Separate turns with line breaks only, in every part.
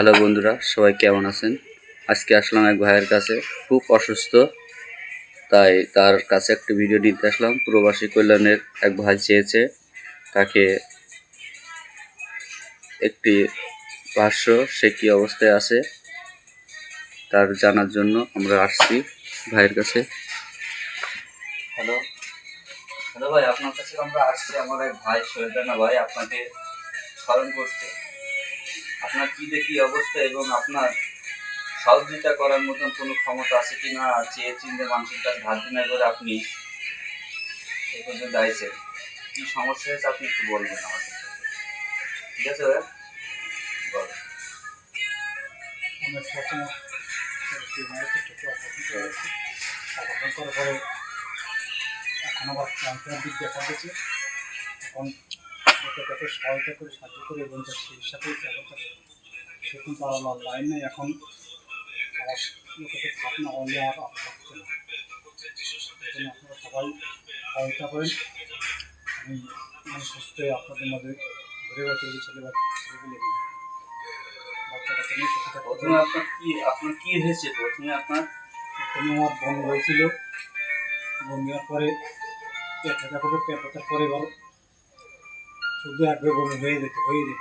Hello বন্ধুরা, সবাই কেমন আছেন? আজকে আসলাম এক ভাইয়ের কাছে, খুব অসুস্থ, তাই তার কাছে একটা ভিডিও নিতে আসলাম। প্রবাসী কল্যাণের এক ভাই চেয়েছে তাকে একটি ভাষ্য, সে কী অবস্থায় আছে তার জানার জন্য আমরা আসছি ভাইয়ের কাছে। হ্যালো হ্যালো ভাই, আপনার কাছে আমরা আসছি, আমার এক ভাই শহীদানা ভাই, আপনাকে স্মরণ করতে আপনার কি দেখি অবস্থা এবং আপনার সহযোগিতা করার মতন কোনো ক্ষমতা আছে কি না? চেয়ে চিনতে মানুষের কাছে ধার দিনা করে আপনি এ পর্যন্ত আইছেন। কি সমস্যা হয়েছে আপনি একটু বলবেন আমাদের ঠিক আছে ভাই? বল
এখন আবার ক্যান্সার দিক দেখা গেছে এখন ওকে তাকে সহায়তা করে সাহায্য করে এবং তার চিকিৎসাতেই ব্যবস্থা সে কিন্তু আর লাইন নেই এখন আমার লোকে তো থাক আর আর থাকছে না। আপনারা সবাই সহায়তা করেন। আমি আমি সুস্থ আপনাদের মাঝে ঘুরে বেড়াতে ছেলে বা ছেলেগুলো
প্রথমে আপনার কি আপনার কি হয়েছে? প্রথমে আপনার
প্রথমে আমার হয়েছিল। বোন নেওয়ার পরে পেট ব্যথা করে পেট ব্যথার পরে এবার শুধু একবার বমি হয়ে যেত হয়ে যেত।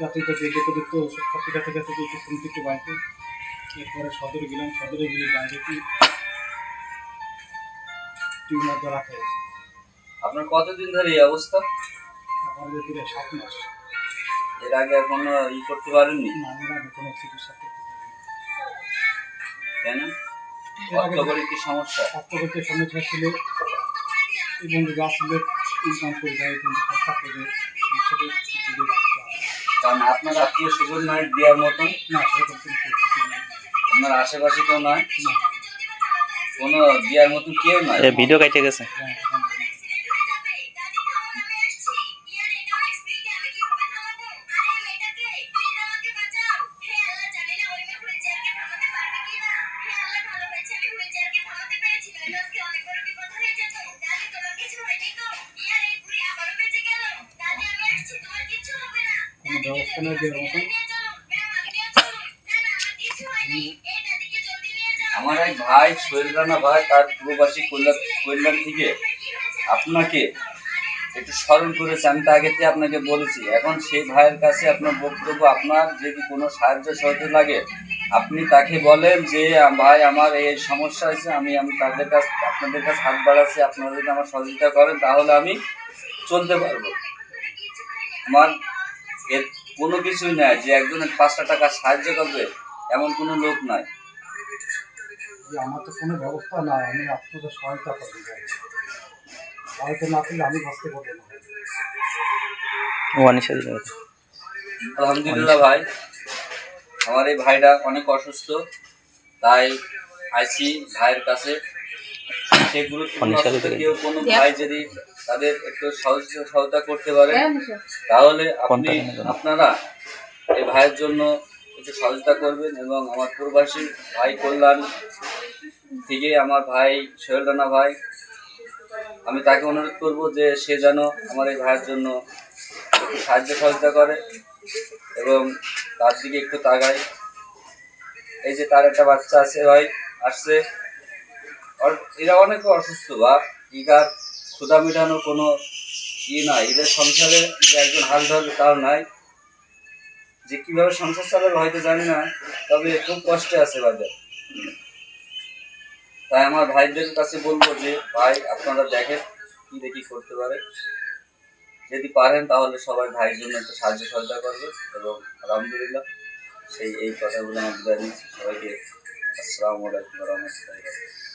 যাতে যাতে দেখতে দেখতে ওষুধ খাতে খাতে খাতে একটু কমতে একটু বাড়তে এরপরে সদরে গেলাম সদরে গিয়ে ডাইরেক্টলি টিউমার ধরা খেয়েছে
আপনার কতদিন ধরে এই অবস্থা?
যে দিলে সাত মাস।
এর আগে এখনও ই করতে পারেননি?
না এর আগে কোনো চিকিৎসা করতে
কেন?
এর
করে কি সমস্যা?
স্বাস্থ্য সমস্যা ছিল এবং যা ছিল ইনকাম করে যায় কিন্তু খরচা করে সংসারে দিকে রাখতে হবে
কারণ আপনার আত্মীয় স্বজন নয় দেওয়ার মতন
না সেরকম কোনো পরিস্থিতি নেই।
আপনার আশেপাশে কেউ নয়
না
কোনো দেওয়ার মতন কেউ নয়
ভিডিও কাইটে গেছে।
হ্যাঁ,
আমার এক ভাই সোহেল রানা ভাই, তার প্রবাসী কল্যাণ কল্যাণ থেকে আপনাকে একটু স্মরণ করেছে। আমি তো আগে থেকে আপনাকে বলেছি। এখন সেই ভাইয়ের কাছে আপনার বক্তব্য, আপনার যদি কোনো সাহায্য সহযোগ লাগে, আপনি তাকে বলেন যে, ভাই, আমার এই এই সমস্যা হয়েছে, আমি আমি তাদের কাছ আপনাদের কাছে হাত বাড়াচ্ছি, আপনারা যদি আমার সহযোগিতা করেন, তাহলে আমি চলতে পারব। আমার এর কোনো কিছুই নাই যে একজনের পাঁচটা টাকা সাহায্য করবে এমন কোনো লোক নাই।
যে আমার তো কোনো ব্যবস্থা নাই আমি আপনাদের সহায়তা করতে চাই। সহায়তা না করলে আমি বাঁচতে পারব না।
আলহামদুলিল্লাহ ভাই আমার এই ভাইটা অনেক অসুস্থ তাই আইসি ভাইয়ের কাছে কেউ কোনো ভাই যদি তাদের একটু সহযোগিতা সহায়তা করতে পারে তাহলে আপনি আপনারা এই ভাইয়ের জন্য একটু সহযোগিতা করবেন এবং আমার প্রবাসী ভাই কল্যাণ থেকে আমার ভাই সোহেল রানা ভাই আমি তাকে অনুরোধ করব যে সে যেন আমার এই ভাইয়ের জন্য একটু সাহায্য সহযোগিতা করে এবং তার দিকে একটু তাকায়। এই যে তার একটা বাচ্চা আছে ভাই আসছে। এরা অনেক অসুস্থ, বা ইগার ক্ষুধা মেটানোর কোনো ই নাই। এদের সংসারে যে একজন হাল ধরবে তাও নাই। যে কীভাবে সংসার চালাবে হয়তো জানি না, তবে খুব কষ্টে আছে বাজার। তাই আমার ভাইদের কাছে বলব যে, ভাই, আপনারা দেখেন কি দেখি করতে পারে। যদি পারেন তাহলে সবাই ভাইয়ের জন্য একটু সাহায্য সহযোগিতা করবে এবং আলহামদুলিল্লাহ সেই এই কথাগুলো আমি জানি সবাইকে আসসালামু আলাইকুম রহমতুল্লাহ